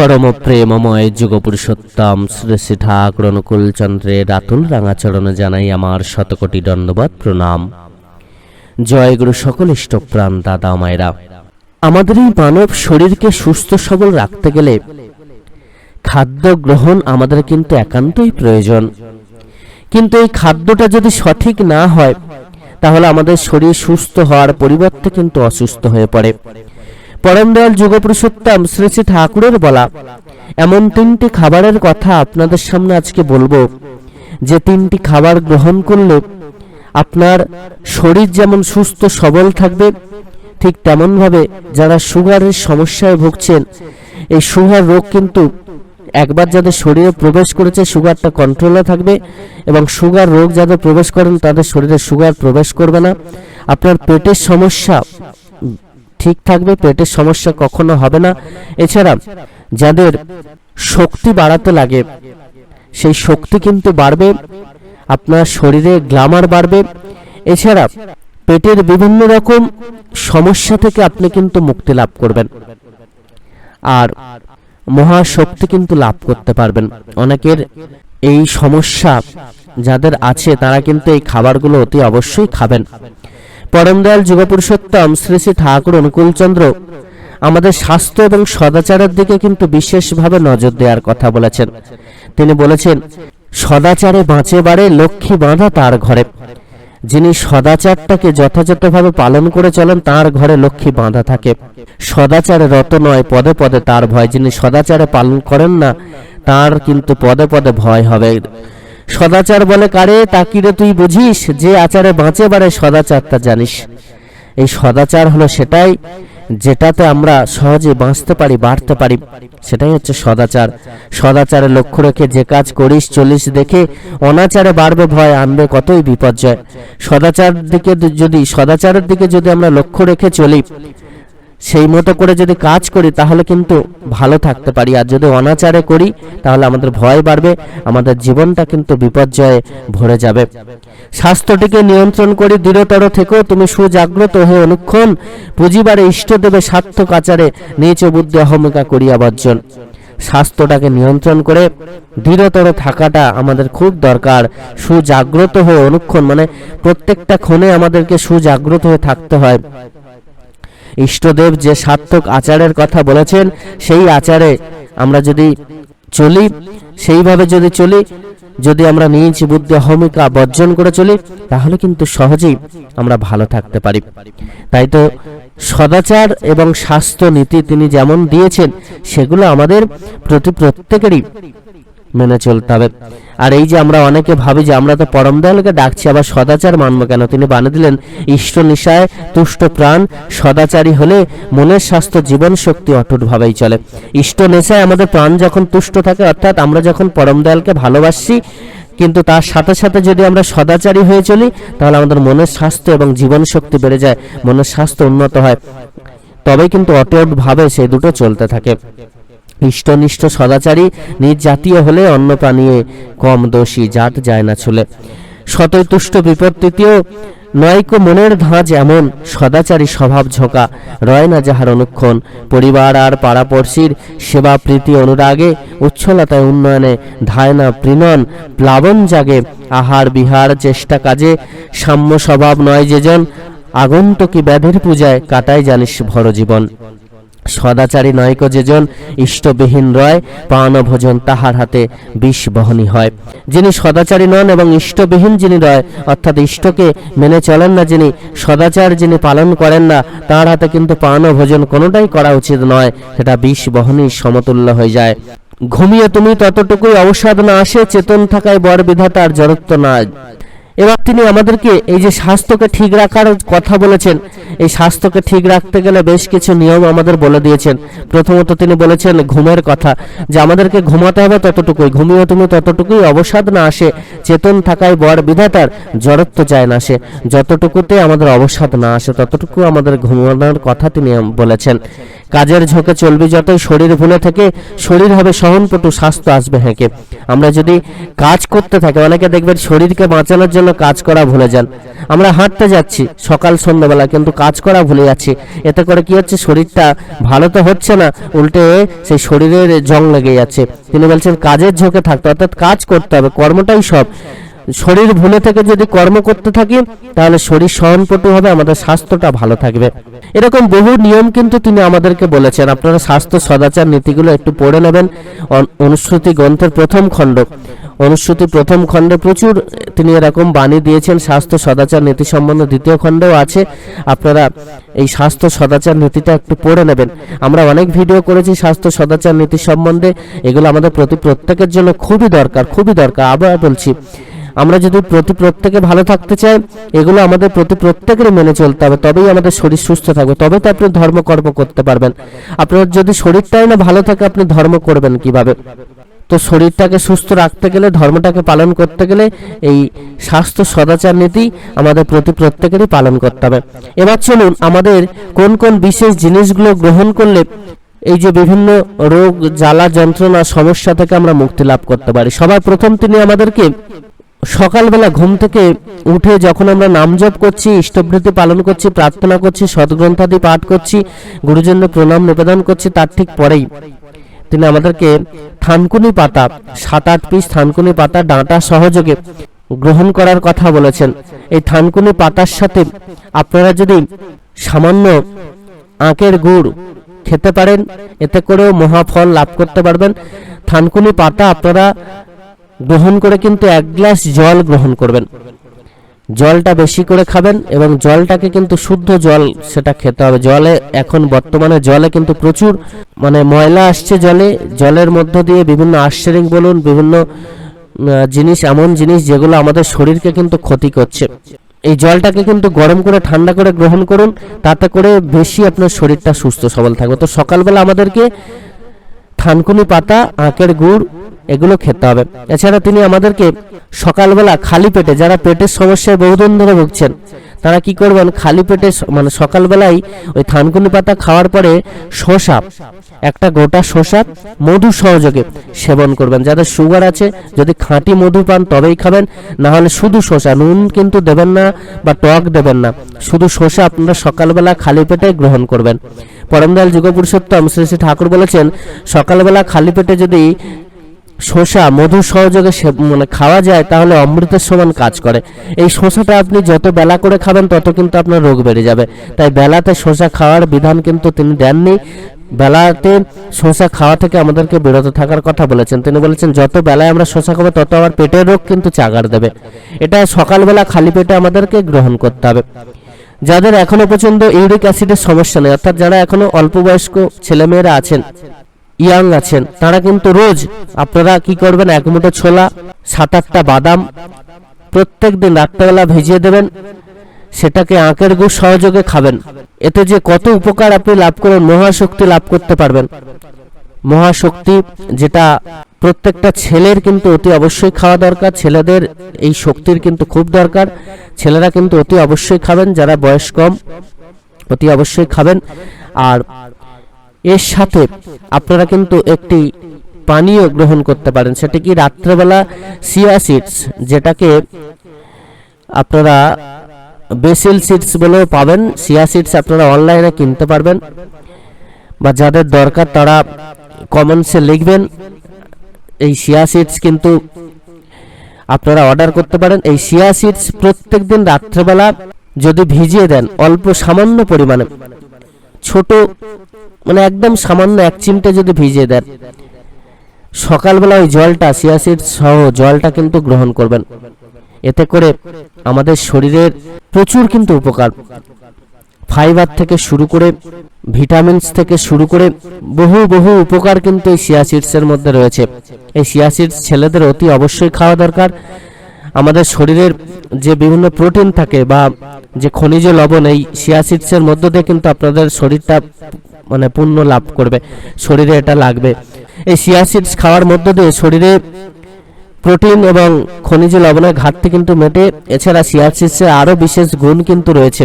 পরম প্রেমময় যুগপুরুষোত্তম শ্রী শ্রী ঠাকুর অনুকূল চন্দ্রের রাতুল রাঙাচরণে জানাই আমার শতকোটি দণ্ডবাদ প্রণাম। জয় গুরু সকল ইষ্টপ্রাণ দাদা মায়েরা। আমাদের এই মানব শরীরকে সুস্থ সবল রাখতে গেলে খাদ্য গ্রহণ আমাদের কিন্তু একান্তই প্রয়োজন। কিন্তু এই খাদ্যটা যদি সঠিক না হয়, তাহলে আমাদের শরীর সুস্থ হওয়ার পরিবর্তে কিন্তু অসুস্থ হয়ে পড়ে। পরম দয়াল যুগপুরুষোত্তম শ্রী শ্রী ঠাকুরের বলা। এমন তিনটি খাবারের কথা আপনাদের সামনে আজকে বলব। যে তিনটি খাবার গ্রহণ করলে আপনার শরীর যেমন সুস্থ, সবল থাকবে, ঠিক তেমনভাবে যারা সুগারের সমস্যায় ভুগছেন, এই সুগার রোগ কিন্তু একবার যাদের শরীরে প্রবেশ করেছে সুগারটা কন্ট্রোলে থাকবে এবং সুগার রোগ যাদের প্রবেশ করেন তাদের শরীরে সুগার প্রবেশ করবে না। আপনার পেটের সমস্যা ঠিক থাকবে, পেটের সমস্যা কখনো হবে না। এছাড়া যাদের শক্তি বাড়াতে লাগে, সেই শক্তি কিন্তু বাড়বে, আপনার শরীরে গ্লামার বাড়বে। এছাড়া পেটের বিভিন্ন রকম সমস্যা থেকে আপনি কিন্তু মুক্তি লাভ করবেন। আর মহাশক্তি কিন্তু লাভ করতে পারবেন। অনেকের এই সমস্যা যাদের আছে, তারা কিন্তু এই খাবারগুলো অতি অবশ্যই খাবেন। পরম দয়াল যুগপুরুষোত্তম শ্রী শ্রী ঠাকুর অনুকূলচন্দ্র আমাদের স্বাস্থ্য এবং সদাচারের দিকে কিন্তু বিশেষভাবে নজর দেওয়ার কথা বলেছেন। তিনি বলেছেন, সদাচারে বাঁচে বাড়ে লক্ষ্মী বাঁধা তার ঘরে। যিনি সদাচারটাকে যথাযথভাবে পালন করে চলেন, তার ঘরে লক্ষ্মী বাঁধা থাকে। সদাচারে রত নয়, পদে পদে তার ভয়। যিনি সদাচারে পালন করেন না, তার কিন্তু পদে পদে ভয় হবে। সদাচার বলে কারে তাকিরে তুই বুঝিস? যে আচারে বাঁচে বারে সদাচারটা জানিস। এই সদাচার হলো সেটাই, যেটাতে আমরা সহজে বাঁচতে পারি, বাড়তে পারি। সেটাই হচ্ছে সদাচার। সদাচারে লক্ষ্য রেখে যে কাজ করিস, চলিস দেখে অনাচারে বাড়বে ভয়, আনবে কতই বিপর্যয়। সদাচার দিকে যদি সদাচারের দিকে যদি আমরা লক্ষ্য রেখে চলি সেই মতো করে যদি কাজ করি, তাহলে কিন্তু ভালো থাকতে পারি। আর যদি অনাচারে করি, তাহলে আমাদের ভয় বাড়বে, আমাদের জীবনটা কিন্তু বিপর্যয়ে ভরে যাবে। স্বাস্থ্যটিকে নিয়ন্ত্রণ করি দৃঢ়তর থেকেও। তুমি সুজাগ্রত হয়ে অনুক্ষণ পুঁজিবারে ইষ্ট দেবে সার্থক আচারে, নিচ বুদ্ধি অহমিকা করিয়া বর্জন। স্বাস্থ্যটাকে নিয়ন্ত্রণ করে দৃঢ়তর থাকাটা আমাদের খুব দরকার। সুজাগ্রত হয়ে অনুক্ষণ মানে প্রত্যেকটা ক্ষণে আমাদেরকে সুজাগ্রত হয়ে থাকতে হয়। ইষ্টদেব যে সার্থক আচারের কথা বলেছেন, সেই আচারে আমরা যদি চলি, সেইভাবে যদি চলি, যদি আমরা নিজ বুদ্ধি, অহমিকা বর্জন করে চলি, তাহলে কিন্তু সহজেই আমরা ভালো থাকতে পারি। তাই তো সদাচার এবং স্বাস্থ্য নীতি তিনি যেমন দিয়েছেন, সেগুলো আমাদের প্রতি প্রত্যেকেরই মেনে চলতে হবে। আর এই যে আমরা অনেকে ভাবি যে আমরা তো পরম দয়ালকে ডাকছি, আবার সদাচার মানবো কেন? তিনি বানিয়ে দিলেন, ইষ্ট নিশায় তুষ্ট প্রাণ, সদাচারী হলে মনের স্বাস্থ্য, জীবন শক্তি অটুটভাবেই চলে। ইষ্ট নেশায় আমাদের প্রাণ যখন তুষ্ট থাকে, অর্থাৎ আমরা যখন পরম দয়ালকে ভালোবাসি, কিন্তু তার সাথে সাথে যদি আমরা সদাচারী হয়ে চলি, তাহলে আমাদের মনের স্বাস্থ্য এবং জীবন শক্তি বেড়ে যায়, মনের স্বাস্থ্য উন্নত হয়। তবেই কিন্তু অটুটভাবে সেই দুটো চলতে থাকে। ইষ্টনিষ্ঠ সদাচারী নিজ জাতীয় হলে অন্য প্রাণীয়ে কম দোষী, জাত যায় না চলে। শতই তুষ্ট বিপত্তিতেও নয়কো মনের ধাঁজ এমন, সদাচারী স্বভাব ঝোঁকা। রয় না যাহার অনুক্ষণ, পরিবার আর পাড়াপড়শির সেবা প্রীতি অনুরাগে, উচ্ছলতায় উন্নয়নে ধায় না প্রীণন প্লাবন জাগে, আহার বিহার চেষ্টা কাজে, সাম্য স্বভাব নয় যেজন আগন্তকী ব্যাধের পূজায় কাটায় জানিস ভর জীবন সদাচারী নয়ক যেজন, ইষ্টবিহীন রয় পান ভোজন তাহার হাতে বিষ বহনী হয়। যিনি সদাচারী নন এবং ইষ্টবিহীন যিনি রয়, অর্থাৎ ইষ্টকে মেনে চলেন না যিনি, সদাচার যিনি পালন করেন না, তার হাতে কিন্তু পান ভোজন কোনোটাই করা উচিত নয়, সেটা বিষ বহনী সমতুল্য হয়ে যায়। ঘুমিয়ে তুমি ততটুকুই অবসাদ না আসে, চেতন থাকায় বর বিধাতার জড়ত্ব না এবার তিনি আমাদেরকে এই যে স্বাস্থ্যকে ঠিক রাখার কথা বলেছেন, এই স্বাস্থ্যকে ঠিক রাখতে গেলে বেশ কিছু নিয়ম আমাদের বলে দিয়েছেন। প্রথমত তিনি বলেছেন ঘুমের কথা, যে আমাদেরকে ঘুমাতে হবে ততটুকুই, ঘুমিয়ে তুমি ততটুকুই অবসাদ না আসে, চেতন থাকায় বর বিধাতার জড়ত্ব যায় না আসে। যতটুকুতে আমাদের অবসাদ না আসে, ততটুকু আমাদের ঘুমানোর কথা তিনি বলেছেন। কাজের ঝোঁকে চলবি যতই, শরীর ভুলে থেকে শরীর হবে সহনপটু, স্বাস্থ্য আসবে হেঁকে। আমরা যদি কাজ করতে থাকি, অনেকে দেখবেন শরীরকে বাঁচানোর জন্য কাজ করা ভুলে যান। আমরা হাঁটতে যাচ্ছি সকাল, সন্ধ্যাবেলা, কিন্তু কাজ করা ভুলে যাচ্ছি। এতে করে কি হচ্ছে? শরীরটা ভালো তো হচ্ছে না, উল্টে সেই শরীরের জং লেগে যাচ্ছে। তিনি বলছেন, কাজের ঝোঁকে থাকতে অর্থাৎ কাজ করতে হবে, কর্মটাই সব। শরীর ভুলে থেকে যদি কর্ম করতে থাকি, তাহলে শরীর সহনপটু হবে, আমাদের স্বাস্থ্যটা ভালো থাকবে। এরকম বহু নিয়ম কিন্তু তিনি আমাদেরকে বলেছেন। আপনারা স্বাস্থ্য সদাচার নীতিগুলো একটু পড়ে নেবেন। অন- অনুশ্রুতি গ্রন্থের প্রথম খণ্ড। অনুশ্রুতি প্রথম খণ্ডে প্রচুর, তিনি এরকম বাণী দিয়েছেন, স্বাস্থ্য সদাচার নীতি সম্বন্ধে দ্বিতীয় খণ্ডেও আছে, আপনারা এই স্বাস্থ্য সদাচার নীতিটা একটু পড়ে নেবেন। আমরা অনেক ভিডিও করেছি স্বাস্থ্য সদাচার নীতি সম্বন্ধে, এগুলো আমাদের প্রতি প্রত্যেকের জন্য খুবই দরকার খুবই দরকার, আবার বলছি, আমরা যদি প্রতি প্রত্যেকে ভালো থাকতে চাই, এগুলো আমাদের প্রতি প্রত্যেকেরই মেনে চলতে হবে, তবেই আমাদের শরীর সুস্থ থাকবে তবে তো আপনি ধর্মকর্ম করতে পারবেন। আপনার যদি শরীরটাই না ভালো থাকে, আপনি ধর্ম করবেন কীভাবে? তো শরীরটাকে সুস্থ রাখতে গেলে, ধর্মটাকে পালন করতে গেলে এই স্বাস্থ্য সদাচার নীতি আমাদের প্রতি প্রত্যেকেরই পালন করতে হবে। এবার চলুন আমাদের কোন কোন বিশেষ জিনিসগুলো গ্রহণ করলে এই যে বিভিন্ন রোগ, জ্বালা, যন্ত্রণা, সমস্যা থেকে আমরা মুক্তি লাভ করতে পারি? সবার প্রথম তিনি আমাদেরকে সকালবেলা ঘুম থেকে উঠে যখন আমরা নাম জপ করছি ইষ্টবৃত্তি পালন করছি, প্রার্থনা করছি সদ্গ্রন্থাদি পাঠ করছি, গুরুজনদের প্রণাম নিবেদন করছি, তার ঠিক পরেই তিনি আমাদেরকে থানকুনি পাতা সাত আট পিস থানকুনি পাতা, ডাঁটা সহযোগে গ্রহণ করার কথা বলেছেন। এই থানকুনি পাতার সাথে আপনারা যদি সামান্য আঁকের গুড় খেতে পারেন, এতে করেও মহাফল লাভ করতে পারবেন। থানকুনি পাতা আপনারা গ্রহণ করে কিন্তু এক গ্লাস জল গ্রহণ করবেন। জলটা বেশি করে খাবেন এবং জলটাকে কিন্তু শুদ্ধ জল সেটা খেতে হবে। জলে এখন বর্তমানে জলে কিন্তু প্রচুর মানে ময়লা আসছে জলে। জলের মধ্য দিয়ে বিভিন্ন আর্সেনিক বলুন, বিভিন্ন জিনিস, এমন জিনিস যেগুলো আমাদের শরীরকে কিন্তু ক্ষতি করছে। এই জলটাকে কিন্তু গরম করে, ঠান্ডা করে গ্রহণ করুন। তাতে করে বেশি আপনার শরীরটা সুস্থ, সবল থাকবে। তো সকালবেলা আমাদেরকে থানকুনি পাতা আঁকের গুড় এগুলো খেতে হবে। এছাড়া তিনি আমাদেরকে সকালবেলা খালি পেটে, যারা পেটের সমস্যায় বহুদিন ধরে ভুগছেন, তারা কি করবেন? খালি পেটে মানে সকালবেলায় ওই থানকুনি পাতা খাওয়ার পরে শসা, একটা গোটা শসা মধু সহযোগে সেবন করবেন। যাদের সুগার আছে, যদি খাঁটি মধু পান তবেই খাবেন, না হলে শুধু শসা। নুন কিন্তু দেবেন না বা টক দেবেন না, শুধু শসা আপনারা সকালবেলা খালি পেটে গ্রহণ করবেন। পরমদয়াল যুগপুরুষোত্তম শ্রী শ্রী ঠাকুর বলেছেন, সকালবেলা খালি পেটে যদি শসা মধু সহযোগে মানে খাওয়া যায়, তাহলে অমৃতের সমান কাজ করে। এই শসাটা আপনি যত বেলা করে খাবেন, তত কিন্তু আপনার রোগ বেড়ে যাবে। তাই বেলাতে শসা খাওয়ার বিধান কিন্তু তিনি দেননি। বেলাতে শসা খাওয়া থেকে আমাদেরকে বিরত থাকার কথা বলেছেন। তিনি বলেছেন, যত বেলায় আমরা শসা খাব, তত আমার পেটের রোগ কিন্তু চাগার দেবে। এটা সকালবেলা খালি পেটে আমাদেরকে গ্রহণ করতে হবে। যাদের এখনও পর্যন্ত ইউরিক অ্যাসিডের সমস্যা নেই, অর্থাৎ যারা এখনও অল্প বয়স্ক ছেলেমেয়েরা আছেন ইয়াং আছেন। তারা কিন্তু রোজ আপনারা কি করবেন, এক মুঠো ছোলা, সাত আটটা বাদাম প্রত্যেক দিন রাত্রেবেলা ভিজিয়ে দেবেন, সেটাকে আঁকের গুড় সহযোগে খাবেন। এতে যে কত উপকার আপনি লাভ করবেন, মহাশক্তি লাভ করতে পারবেন। মহাশক্তি যেটা প্রত্যেকটা ছেলের কিন্তু অতি অবশ্যই খাওয়া দরকার, ছেলেদের এই শক্তির কিন্তু খুব দরকার। ছেলেরা কিন্তু অতি অবশ্যই খাবেন, যারা বয়স কম অতি অবশ্যই খাবেন। আর এর সাথে আপনারা কিন্তু একটি পানীয় গ্রহণ করতে পারেন। সেটা কি রাত্রেবেলা সিয়া সিডস যেটাকে আপনারা বেসিল সিডস বলেও পাবেন। সিয়া সিডস আপনারা অনলাইনে কিনতে পারবেন বা যাদের দরকার তারা কমেন্টসে লিখবেন। এই সিয়া সিডস কিন্তু আপনারা অর্ডার করতে পারেন। এই সিয়া সিডস প্রত্যেক দিন রাত্রেবেলা যদি ভিজিয়ে দেন, অল্প সামান্য পরিমাণে, ছোট মানে একদম সামান্য এক চিমটে যদি ভিজিয়ে দেন। সকালবেলা ওই জলটা, সিয়াসিড সহ জলটা কিন্তু গ্রহণ করবেন। এতে করে আমাদের শরীরের প্রচুর কিন্তু উপকার। ফাইবার থেকে শুরু করে ভিটামিনস থেকে শুরু করে বহু বহু উপকার কিন্তু এই সিয়াসিডসের মধ্যে রয়েছে। এই সিয়াসিডস ছেলেদের অতি অবশ্যই খাওয়া দরকার। আমাদের শরীরের যে বিভিন্ন প্রোটিন থাকে বা যে খনিজ লবণ, এই সিয়াসিডসের মধ্য দিয়ে কিন্তু আপনাদের শরীরটা মানে পূর্ণ লাভ করবে, শরীরে এটা লাগবে। এই সিয়াসিডস খাওয়ার মধ্য দিয়ে শরীরে প্রোটিন এবং খনিজ লবণের ঘাটতি কিন্তু মেটে, এছাড়া সিয়াসিডসে আরও বিশেষ গুণ কিন্তু রয়েছে।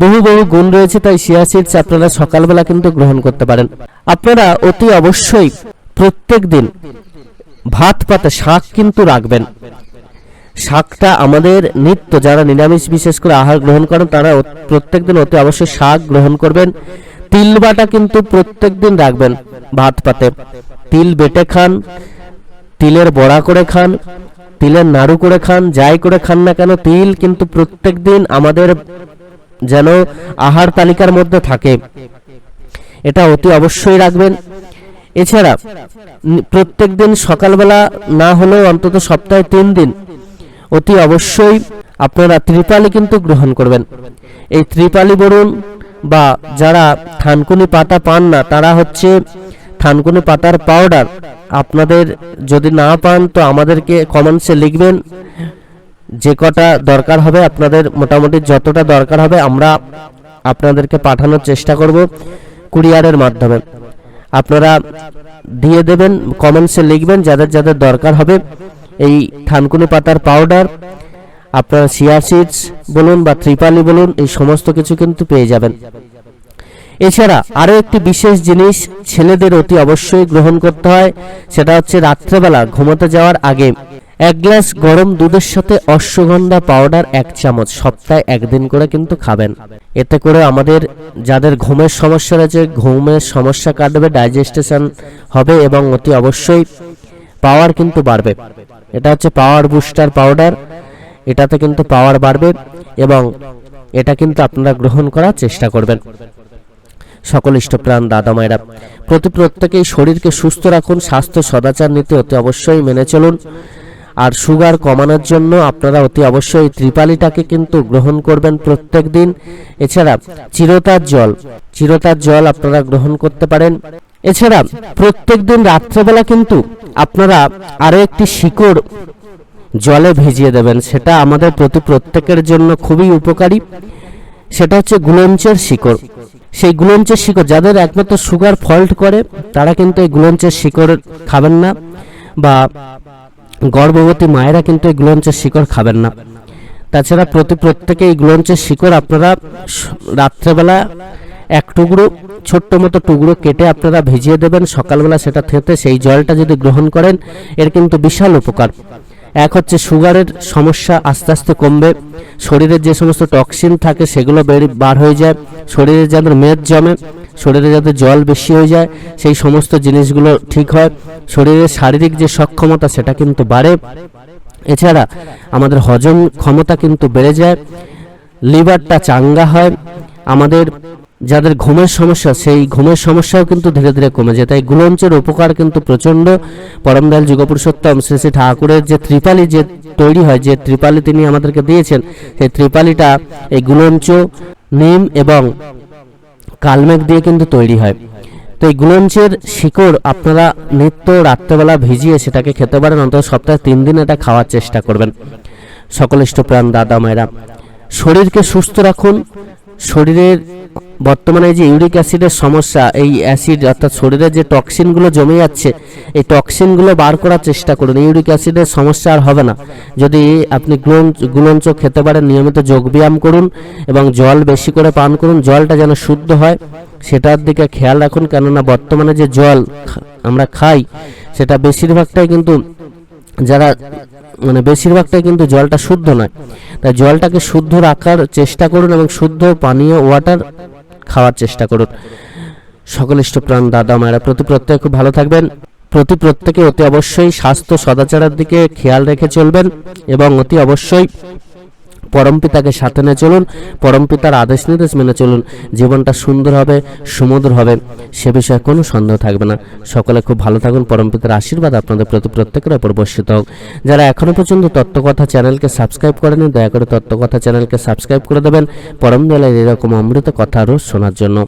বহু বহু গুণ রয়েছে, তাই সিয়া সিডস আপনারা সকালবেলা কিন্তু গ্রহণ করতে পারেন। আপনারা অতি অবশ্যই প্রত্যেক দিন ভাত পাতে শাক কিন্তু রাখবেন। শাকটা আমাদের নিত্য, যারা নিরামিষ বিশেষ করে আহার গ্রহণ করেন, তারা প্রত্যেক দিন অতি অবশ্যই শাক গ্রহণ করবেন। তিল বাটা কিন্তু প্রত্যেক দিন রাখবেন ভাত পাতে। তিল বেটে খান, তিলের বড়া করে খান, তিলের নাড়ু করে খান, যাই করে খান না কেন, তিল কিন্তু প্রত্যেক দিন আমাদের যেন আহার তালিকার মধ্যে থাকে। এটা অতি অবশ্যই রাখবেন। এছাড়া প্রত্যেক দিন সকালবেলা না হলেও অন্তত সপ্তাহে তিন দিন অতি অবশ্যই আপনারা ত্রিপালি কিন্তু গ্রহণ করবেন। এই ত্রিপালি বলুন বা যারা থানকুনি পাতা পান না, তারা হচ্ছে থানকুনি পাতার পাউডার আপনাদের যদি না পান, তো আমাদেরকে কমেন্টসে লিখবেন যে কটা দরকার হবে। আপনাদের মোটামুটি যতটা দরকার হবে, আমরা আপনাদেরকে পাঠানোর চেষ্টা করব কুরিয়ারের মাধ্যমে। আপনারা দিয়ে দেবেন কমেন্টসে লিখবেন যাদের যাদের দরকার হবে। এই থানকুনি পাতার পাউডার আপনারা সিয়া সিডস বলুন বা ত্রিপালি বলুন, এই সমস্ত কিছু কিন্তু পেয়ে যাবেন। এছাড়া আরও একটি বিশেষ জিনিস ছেলেদের অতি অবশ্যই গ্রহণ করতে হয়, সেটা হচ্ছে রাত্রেবেলা ঘুমোতে যাওয়ার আগে এক গ্লাস গরম দুধের সাথে অশ্বগন্ধা পাউডার এক চামচ, সপ্তাহে একদিন করে কিন্তু খাবেন। এতে করে আমাদের যাদের ঘুমের সমস্যা রয়েছে, ঘুমের সমস্যা কাটবে ডাইজেস্টেশন হবে এবং অতি অবশ্যই পাওয়ার কিন্তু বাড়বে। এটা হচ্ছে পাওয়ার বুস্টার পাউডার এটাতে কিন্তু পাওয়ার বাড়বে এবং এটা কিন্তু আপনারা গ্রহণ করার চেষ্টা করবেন। সকল ইষ্টপ্রাণ দাদা মায়েরা, প্রতি প্রত্যেকেই শরীরকে সুস্থ রাখুন, স্বাস্থ্য সদাচার নীতি অতি অবশ্যই মেনে চলুন। আর সুগার কমানোর জন্য আপনারা অতি অবশ্যই ত্রিপালিটাকে কিন্তু গ্রহণ করবেন প্রত্যেক দিন। এছাড়া চিরতার জল চিরতার জল আপনারা গ্রহণ করতে পারেন। এছাড়া প্রত্যেক দিন রাত্রেবেলা কিন্তু আপনারা আরও একটি শিকড় জলে ভিজিয়ে দেবেন। সেটা আমাদের প্রতি প্রত্যেকের জন্য খুবই উপকারী। সেটা হচ্ছে গুলঞ্চের শিকড়। সেই গুলঞ্চের শিকড় যাদের একমাত্র সুগার ফল্ট করে, তারা কিন্তু এই গুলঞ্চের শিকড় খাবেন না বা গর্ভবতী মায়েরা কিন্তু এই গুলঞ্চের শিকড় খাবেন না। তাছাড়া প্রতি প্রত্যেকে এই গুলঞ্চের শিকড় আপনারা রাত্রেবেলা এক টুকরো, ছোট্ট মতো টুকরো কেটে আপনারা ভিজিয়ে দেবেন। সকালবেলা সেটা থেতে সেই জলটা যদি গ্রহণ করেন, এর কিন্তু বিশাল উপকার। এক হচ্ছে সুগারের সমস্যা আস্তে আস্তে কমবে শরীরের যে সমস্ত টক্সিন থাকে সেগুলো বেরিয়ে বার হয়ে যায়, শরীরে যাদের মেদ জমে, শরীরে যাতে জল বেশি হয়ে যায়, সেই সমস্ত জিনিসগুলো ঠিক হয় শরীরের শারীরিক যে সক্ষমতা সেটা কিন্তু বাড়ে। এছাড়া আমাদের হজম ক্ষমতা কিন্তু বেড়ে যায়, লিভারটা চাঙ্গা হয়, আমাদের যাদের ঘুমের সমস্যা, সেই ঘুমের সমস্যাও কিন্তু ধীরে ধীরে কমে যায়। তাই গুলঞ্চের উপকার কিন্তু প্রচণ্ড। পরমদয়াল যুগপুরুষোত্তম শ্রী শ্রী ঠাকুরের যে ত্রিপালি যে তৈরি হয়, যে ত্রিপালি তিনি আমাদেরকে দিয়েছেন, সেই ত্রিপালিটা এই গুলঞ্চ, নিম এবং কালমেঘ দিয়ে কিন্তু তৈরি হয়। তো এই গুলঞ্চের শিকড় আপনারা নিত্য রাত্রেবেলা ভিজিয়ে সেটাকে খেতে পারেন, অন্তত সপ্তাহে তিন দিন এটা খাওয়ার চেষ্টা করবেন। সকল ইষ্টপ্রাণ দাদা মায়েরা, শরীরকে সুস্থ রাখুন, শরীরের বর্তমানে যে ইউরিক অ্যাসিডের সমস্যা, এই অ্যাসিড অর্থাৎ শরীরে যে টক্সিনগুলো জমে যাচ্ছে, এই টক্সিনগুলো বার করার চেষ্টা করুন। ইউরিক অ্যাসিডের সমস্যা আর হবে না। যদি আপনি গুলঞ্চ খেতে পারেন, নিয়মিত যোগব্যায়াম করুন এবং জল বেশি করে পান করুন, জলটা যেন শুদ্ধ হয়, সেটার দিকে খেয়াল রাখুন। কেননা বর্তমানে যে জল আমরা খাই, সেটা বেশিরভাগটাই কিন্তু যারা মানে বেশিরভাগটাই কিন্তু জলটা শুদ্ধ নয়। তাই জলটাকে শুদ্ধ রাখার চেষ্টা করুন এবং শুদ্ধ পানীয় ওয়াটার খাওয়ার চেষ্টা করুন। সকল ইষ্টপ্রাণ দাদা মায়েরা, প্রতি প্রত্যেকে খুব ভালো থাকবেন। প্রতি প্রত্যেকে অতি অবশ্যই স্বাস্থ্য সদাচারের দিকে খেয়াল রেখে চলবেন এবং অতি অবশ্যই পরমপিতাকে সাথে নিয়ে চলুন পরমপিতার আদেশ নির্দেশ মেনে চলুন। জীবনটা সুন্দর হবে, সুমধুর হবে, সে বিষয়ে কোনো সন্দেহ থাকবে না। সকলে খুব ভালো থাকুন পরমপিতার আশীর্বাদ আপনাদের প্রতি প্রত্যেকের ওপর বর্ষিত হোক। যারা এখনও পর্যন্ত তত্ত্বকথা চ্যানেলকে সাবস্ক্রাইব করেনি, দয়া করে তত্ত্বকথা চ্যানেলকে সাবস্ক্রাইব করে দেবেন, পরম দলের এরকম অমৃত কথা রোজ শোনার জন্য।